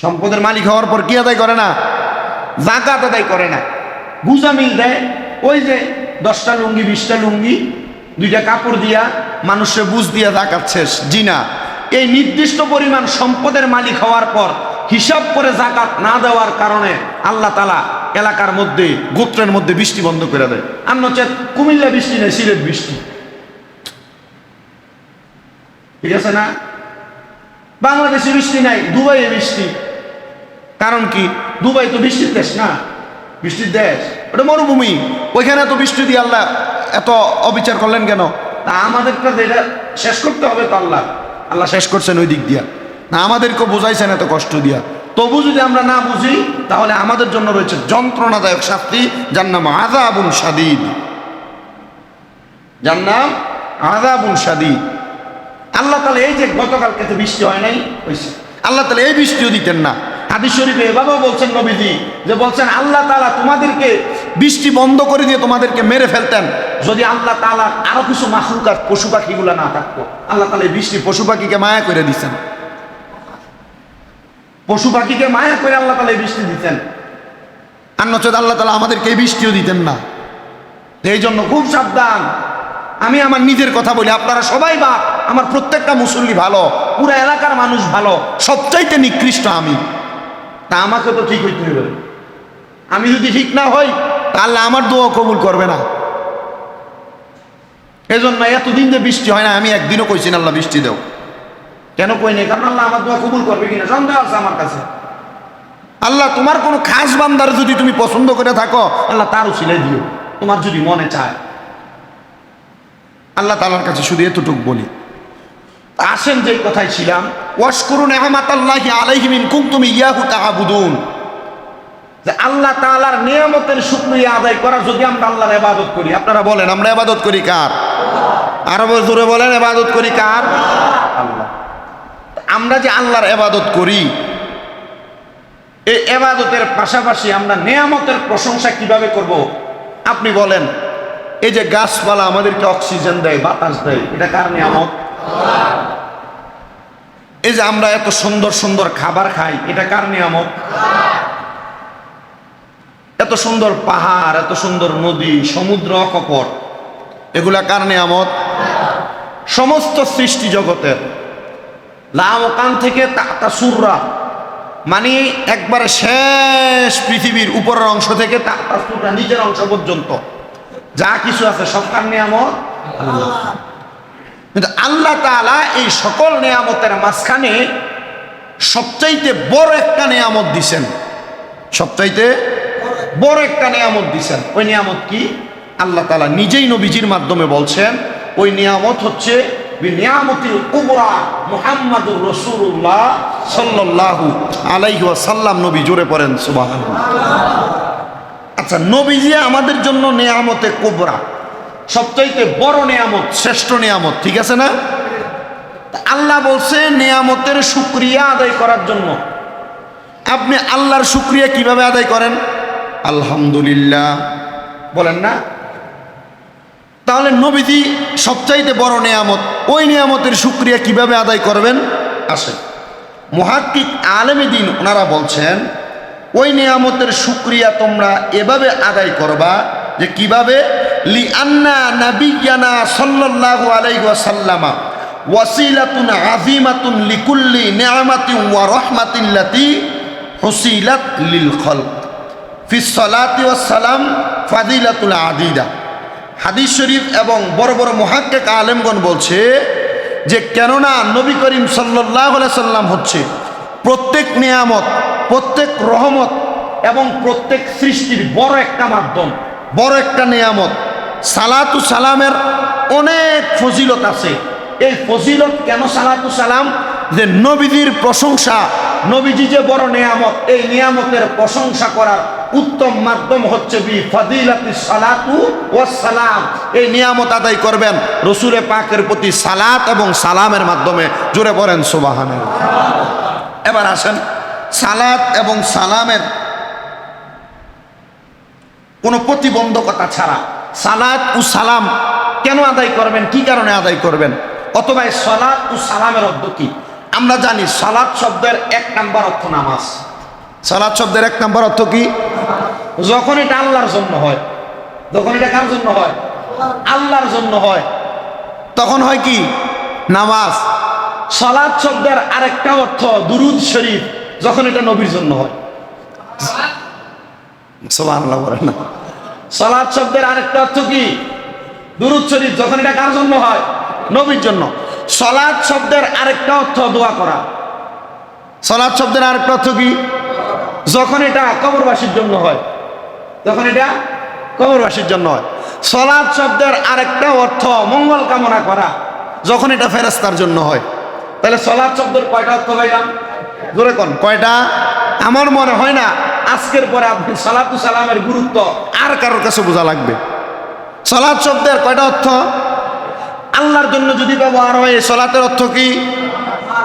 সম্পদের মালিক হওয়ার পর কি আদায় করে না? জাকাত আদায় করে না। গুজা মিল দেয়, ওই যে দশটা লুঙ্গি, বিশটা লুঙ্গি, দুইটা কাপড় দিয়া মানুষের বুঝ দিয়া জাকাত শেষ। জি না। এই নির্দিষ্ট পরিমাণ সম্পদের মালিক হওয়ার পর হিসাব করে জাকাত না দেওয়ার কারণে আল্লাহ তালা এলাকার মধ্যে, গোত্রের মধ্যে বৃষ্টি বন্ধ করে দেয়। আর নচেত কুমিল্লা বৃষ্টি নেই, সিলেট বৃষ্টি। ঠিক আছে না? বাংলাদেশে বৃষ্টি নাই, দুবাইয়ে বৃষ্টি। কারণ কি? দুবাই তো বৃষ্টির দেশ না? বৃষ্টির দেশ। ওটা মরুভূমি। ওইখানে তো বৃষ্টি দিয়ে আল্লাহ এত অবিচার করলেন কেন? তা আমাদেরকে যেটা শেষ করতে হবে তো আল্লাহ। আল্লাহ শেষ করছেন ওই দিক দিয়া। না আমাদেরকে বোঝাইছেন এত কষ্ট দিয়া। তবু যদি আমরা না বুঝি, তাহলে আমাদের জন্য রয়েছে যন্ত্রণাদায়ক শাস্তি, যার নাম আজাবুন সাদিদ যার নাম আজাবুন সাদিদ আল্লাহ তালা এই যে গতকালকে তো বৃষ্টি হয় নাই হয়েছে আল্লাহ তালা এই বৃষ্টিও দিতেন না। হাদিস শরীফে এভাবেও বলছেন নবীজি যে বলছেন, আল্লাহ তালা তোমাদেরকে বৃষ্টি বন্ধ করে দিয়ে তোমাদেরকে মেরে ফেলতেন। যদি আল্লাহ তালা আরও কিছু মাখলুকাত পশু পাখিগুলো না থাকতো, আল্লাহ তালা এই বৃষ্টি পশু পাখিকে মায়া করে দিচ্ছেন পশু পাখিকে মায়া করে আল্লাহ তালা এই বৃষ্টি দিতেন। আর নচেত আল্লাহ তালা আমাদেরকে এই বৃষ্টিও দিতেন না। এই জন্য খুব সাবধান। আমি আমার নিজের কথা বলি, আপনারা সবাই বা আমার প্রত্যেকটা মুসল্লি ভালো, পুরো এলাকার মানুষ ভালো, সবচাইতে নিকৃষ্ট আমি। তা আমাকে তো ঠিক হইতে হবে আমি যদি ঠিক না হই, তাহলে আমার দোয়া কবুল করবে না। এজন্য এতদিন যে বৃষ্টি হয় না, আমি একদিনও কইছি না আল্লাহ বৃষ্টি দেও। কেন কই নাই? কারণ আল্লাহ আমার দোয়া কবুল করবে কিনা? সন্দেহ আছে আমার কাছে। আল্লাহ, তোমার কোনো খাস বান্দার যদি তুমি পছন্দ করে থাকো, আল্লাহ তারও সিলাই দিও। তোমার যদি মনে চায়। আল্লাহ তালার কাছে শুধু এতটুক বলি। আসেন যে কথায় ছিলাম ওয়াশকুরুন আহমাতাল্লাহি আলাইহিমিন কুনতুম ইয়াহু তাআবুদুন। যে আল্লাহ তাআলার নিয়ামতের শুকরিয়া আদায় করা যদি আমরা আল্লাহর ইবাদত করি, আপনারা বলেন, আমরা ইবাদত করি কার? আরও জোরে বলেন, ইবাদত করি কার? আল্লাহ। আমরা যে আল্লাহর ইবাদত করি, এই এবাদতের পাশাপাশি আমরা নিয়ামতের প্রশংসা কীভাবে করব? আপনি বলেন, এই যে গাছপালা আমাদেরকে অক্সিজেন দেয়, বাতাস দেয়, এটা কার নিয়ামত? এই যে আমরা এত সুন্দর সুন্দর খাবার খাই, এটা কার নিয়ামত? এত সুন্দর পাহাড়, এত সুন্দর নদী, সমুদ্র অকপট, এগুলা কার নিয়ামত? সমস্ত সৃষ্টি জগতের। লাম ওকান থেকে তাতা সুররা মানে একবারে শেষ পৃথিবীর উপরের অংশ থেকে তাতা সুররা নিচের অংশ পর্যন্ত। যা কিছু আছে, সব কার নিয়ামত? কিন্তু আল্লাহ তাআলা এই সকল নিয়ামতের মাঝখানে সবচাইতে বড় একটা নিয়ামত দিছেন। সবচাইতে বড় একটা নিয়ামত দিছেন। ওই নিয়ামত কি? আল্লাহ তালা নিজেই নবীজির মাধ্যমে বলছেন, ওই নিয়ামত হচ্ছে নবী জোরে পড়েন আচ্ছা নবীজি আমাদের জন্য নেয়ামতে কোবরা সবচাইতে বড় নেয়ামত। শ্রেষ্ঠ নেয়ামত ঠিক আছে না? আল্লাহ বলছে নেয়ামতের শুক্রিয়া আদায় করার জন্য। আপনি আল্লাহর শুক্রিয়া কীভাবে আদায় করেন? আলহামদুলিল্লাহ। বলেন না। তাহলে নবীজি সবচাইতে বড় নেয়ামত ওই নিয়ামতের শুক্রিয়া কীভাবে আদায় করবেন? আসে মহাক্কিক আলেমী দিন ওনারা বলছেন ওই নিয়ামতের শুক্রিয়া তোমরা এভাবে আদায় করবা যে কীভাবে লি আন্না নাবিয়ানা সাল্লাল্লাহু আলাইহি ওয়াসাল্লামা ওয়াসিলাতুন আযীমাতুন লিকুল্লি নিআমাতিন ওয়া রাহমাতিন লাতি হুসিলাত লিল খলক। ফি সালাতি ওয়াস সালাম ফাদিলাতুল আদিদা হাদিস শরীফ এবং বড় বড় মহাক্কেক আলেমগণ বলছে যে, কেননা নবী করিম সাল্লাহ সাল্লাম হচ্ছে প্রত্যেক নিয়ামত, প্রত্যেক রহমত এবং প্রত্যেক সৃষ্টির বড় একটা মাধ্যম, বড় একটা নিয়ামত। সালাতু সালামের অনেক ফজিলত আছে। এই ফজিলত কেন সালাতু সালাম? যে নবীজির প্রশংসা, নবীজি যে বড় নিয়ামত, এই নিয়ামতের প্রশংসা করার উত্তম মাধ্যম হচ্ছে বি ফাদিলাতি সালাতু ও সালাম। এই নিয়ামত আদায় করবেন রসুরে পাকের প্রতি সালাত এবং সালামের মাধ্যমে। জুড়ে পড়েন সুবাহান এবার আসেন, সালাত এবং সালামের কোনো প্রতিবন্ধকতা ছাড়া সালাত ও সালাম কেন আদায় করবেন? কি কারণে আদায় করবেন? অথবা সালাত ও সালামের অর্থ কি? আমরা জানি সালাদ শব্দের এক নাম্বার অর্থ নামাজ। সালাদ শব্দের এক নাম্বার অর্থ কি? যখন এটা আল্লাহর জন্য হয়। যখন এটা কার জন্য হয়? আল্লাহর জন্য হয়। তখন হয় কি? নামাজ। সালাদ শব্দের আরেকটা অর্থ দুরুদ শরীফ, যখন এটা নবীর জন্য হয়। সুবহানাল্লাহ বলেন না। সালাদ শব্দের আরেকটা অর্থ কি? দুরুদ শরীফ, যখন এটা কার জন্য হয়? নবীর জন্য। সলাদ শব্দের আরেকটা অর্থ দোয়া করা। সলাদ শব্দের আরেকটা অর্থ কি? যখন এটা কবরবাসীর জন্য হয়। তখন এটা কবরবাসীর জন্য হয়। সলাদ শব্দের আরেকটা অর্থ মঙ্গল কামনা করা, যখন এটা ফেরেস্তার জন্য হয়। তাহলে সলাদ শব্দের কয়টা অর্থ ভাইলাম জোরে কোন। কয়টা? আমার মনে হয় না। আজকের পরে আপনি সালাতু সালামের গুরুত্ব আর কারোর কাছে বোঝা লাগবে? সলাদ শব্দের কয়টা অর্থ? আল্লাহর জন্য যদি ব্যবহার হয় সলাতের অর্থ কি?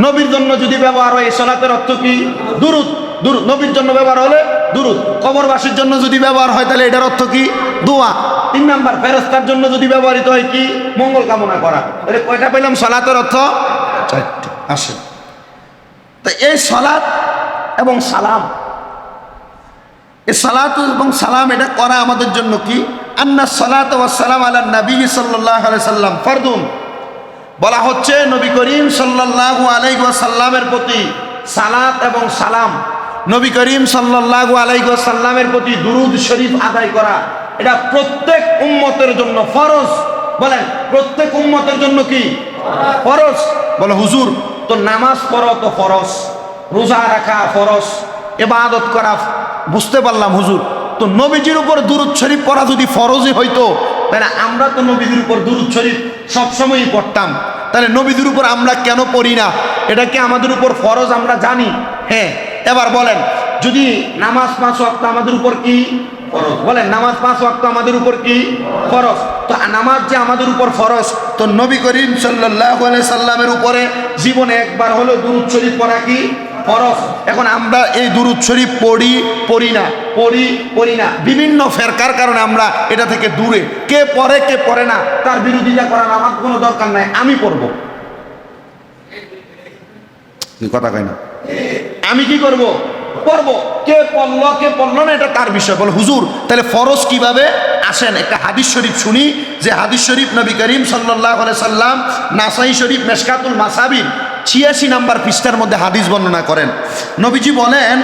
নবীর জন্য যদি ব্যবহার হয় সলাতের অর্থ কি? দুরুদ। দুরুদ। নবীর জন্য ব্যবহার হলে দুরুদ। কবরবাসীর জন্য যদি ব্যবহার হয়, তাহলে এটার অর্থ কি? দোয়া। তিন নাম্বার ফেরস্তার জন্য যদি ব্যবহৃত হয় কি? মঙ্গল কামনা করা। তাহলে কয়টা পেলাম সলাতের অর্থ? চারটে। আসে তো এই সলাৎ এবং সালাম এই সালাত এবং সালাম এটা করা আমাদের জন্য কি? আন্না সালাত ওয়া সালাম আলা নবী আলাইহি সাল্লাম ফরদুন। বলা হচ্ছে নবী করিম সাল্লাল্লাহু আলাইহি ওয়াসাল্লামের প্রতি সালাত এবং সালাম, নবী করিম সাল্লাল্লাহু আলাইহি ওয়াসাল্লামের প্রতি দুরুদ শরীফ আদায় করা, এটা প্রত্যেক উম্মতের জন্য ফরজ। বলেন, প্রত্যেক উম্মতের জন্য কি? ফরজ। বলে, হুজুর, তো নামাজ পড়ো তো ফরজ, রোজা রাখা ফরজ এবাদত করা বুঝতে পারলাম, হুজুর। তো নবীজির উপর দুরুদ শরীফ পড়া যদি ফরজই হইতো, তাহলে আমরা তো নবীজির উপর দুরুদ শরীফ সবসময়ই পড়তাম। তাহলে নবীজির উপর আমরা কেন পড়ি না? এটা কি আমাদের উপর ফরজ আমরা জানি? হ্যাঁ এবার বলেন, যদি নামাজ পাঁচ ওয়াক্ত আমাদের উপর কি ফরজ? বলেন, নামাজ পাঁচ ওয়াক্ত আমাদের উপর কি ফরজ? তো নামাজ যে আমাদের উপর ফরজ, তো নবী করিম আলাইহি সাল্লামের উপরে জীবনে একবার হলো দুরুদ শরীফ পড়া কি? ফরজ। এখন আমরা এই দুরুদ শরীফ পড়ি পড়ি না। পড়ি পড়ি না। বিভিন্ন ফেরকার কারণে আমরা এটা থেকে দূরে। কে পড়ে কে পড়ে না তার বিরোধিতা করার আমার কোনো দরকার নাই আমি পড়ব। কথা কয় না। আমি কি করব? পড়ব। কে পড়ল কে পড়ল না এটা তার বিষয়। বল হুজুর তাহলে ফরজ কীভাবে? আসেন একটা হাদিস শরীফ শুনি। যে হাদিস শরীফ নবী করিম সাল্লাহ সাল্লাম নাসাই শরীফ মেশকাতুল মাসাবির ছিয়াশি নাম্বার পৃষ্ঠার মধ্যে হাদিস বর্ণনা করেন। নবীজি বলেন,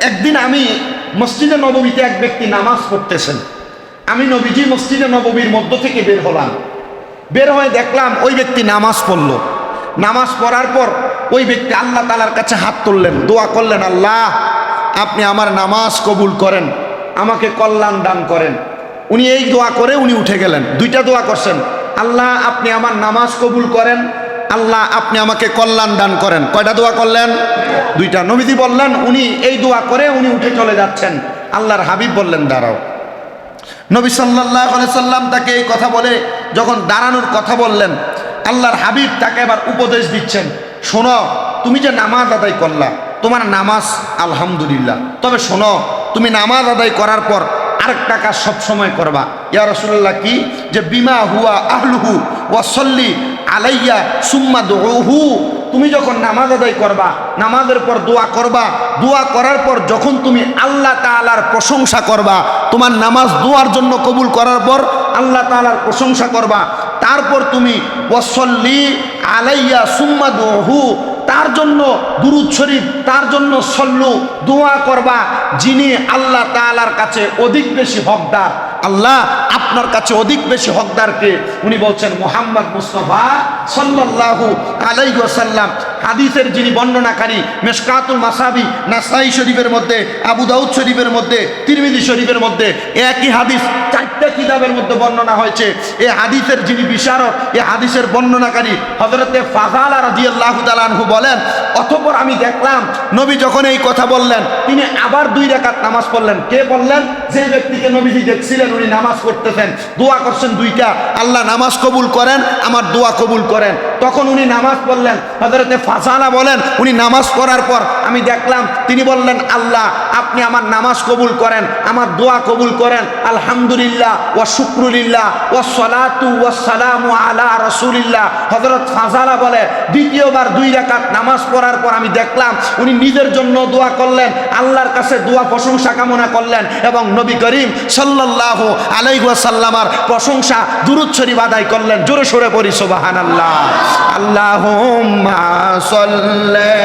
একদিন আমি মসজিদে নবমীতে এক ব্যক্তি নামাজ পড়তেছেন। আমি নবীজি মসজিদে নবমীর মধ্য থেকে বের হলাম। বের হয়ে দেখলাম ওই ব্যক্তি নামাজ পড়ল। নামাজ পড়ার পর ওই ব্যক্তি আল্লাহ তালার কাছে হাত তুললেন, দোয়া করলেন, আল্লাহ, আপনি আমার নামাজ কবুল করেন, আমাকে কল্যাণ দান করেন। উনি এই দোয়া করে উনি উঠে গেলেন। দুইটা দোয়া করছেন, আল্লাহ, আপনি আমার নামাজ কবুল করেন আল্লাহ, আপনি আমাকে কল্যাণ দান করেন। কয়টা দোয়া করলেন? দুইটা। নবীদি বললেন, উনি এই দোয়া করে উনি উঠে চলে যাচ্ছেন। আল্লাহর হাবিব বললেন, দাঁড়াও। নবী সাল্লাহ সাল্লাম তাকে এই কথা বলে যখন দাঁড়ানোর কথা বললেন, আল্লাহর হাবিব তাকে এবার উপদেশ দিচ্ছেন, শোনো, তুমি যে নামাজ আদায় করলা, তোমার নামাজ আলহামদুলিল্লাহ। তবে শোনো, তুমি নামাজ আদায় করার পর আরেকটা কাজ সবসময় করবা। ইয়া রসুল্লাহ কি? যে বিমা হুয়া আহলুহু ওয়াসল্লি আলাইয়া সুম্মা দোহু তুমি যখন নামাজ আদায় করবা, নামাজের পর দোয়া করবা, দোয়া করার পর যখন তুমি আল্লাহ তাআলার প্রশংসা করবা, তোমার নামাজ দোয়ার জন্য কবুল করার পর আল্লাহ তাআলার প্রশংসা করবা, তারপর তুমি ওয়াসল্লি আলাইয়া সুম্মা দোহু তার জন্য দুরুদ শরীফ, তার জন্য সল্লু দোয়া করবা, যিনি আল্লাহ তাআলার কাছে অধিক বেশি হকদার। আল্লাহ আপনার কাছে অধিক বেশি হকদারকে উনি বলছেন মোহাম্মদ মুস্তফা সাল্লাল্লাহু আলাইহি ওয়াসাল্লাম। হাদিসের যিনি বর্ণনাকারী, মেশকাতুল মাসাবি, নাসাই শরীফের মধ্যে, আবু দাউদ শরীফের মধ্যে, তিরমিজি শরীফের মধ্যে একই হাদিস চারটা কিতাবের মধ্যে বর্ণনা হয়েছে। এই হাদিসের যিনি বিশারক এই হাদিসের বর্ণনাকারী হজরতে ফাজাল রাদিয়াল্লাহু তাআলা আনহু বলেন, অতঃপর আমি দেখলাম নবী যখন এই কথা বললেন, তিনি আবার দুই রাকাত নামাজ পড়লেন। কে বললেন? যে ব্যক্তিকে নবীজি দেখছিলেন, উনি নামাজ পড়তেছেন। দোয়া করছেন দুইটা। আল্লাহ নামাজ কবুল করেন, আমার দোয়া কবুল করেন। তখন উনি নামাজ পড়লেন। হজরতে ফাসানা বলেন, উনি নামাজ পড়ার পর আমি দেখলাম, তিনি বললেন, আল্লাহ, আপনি আমার নামাজ কবুল করেন, আমার দোয়া কবুল করেন। আলহামদুলিল্লাহ ওয়া শুক্রুলিল্লাহ ওয়া সলাতু ওয়া সালামু আলা রাসূলিল্লাহ। হযরত ফাজালা বলে, দ্বিতীয়বার দুই রাকাত নামাজ পড়ার পর আমি দেখলাম, উনি নিজের জন্য দোয়া করলেন, আল্লাহর কাছে দোয়া প্রশংসা কামনা করলেন এবং নবী করিম সাল্লাহ আলাইহি সাল্লামার প্রশংসা দুরুচ্ছরী বাদাই করলেন। জোরে সোরে পড়ি সোবাহান আল্লাহ সাল্লি।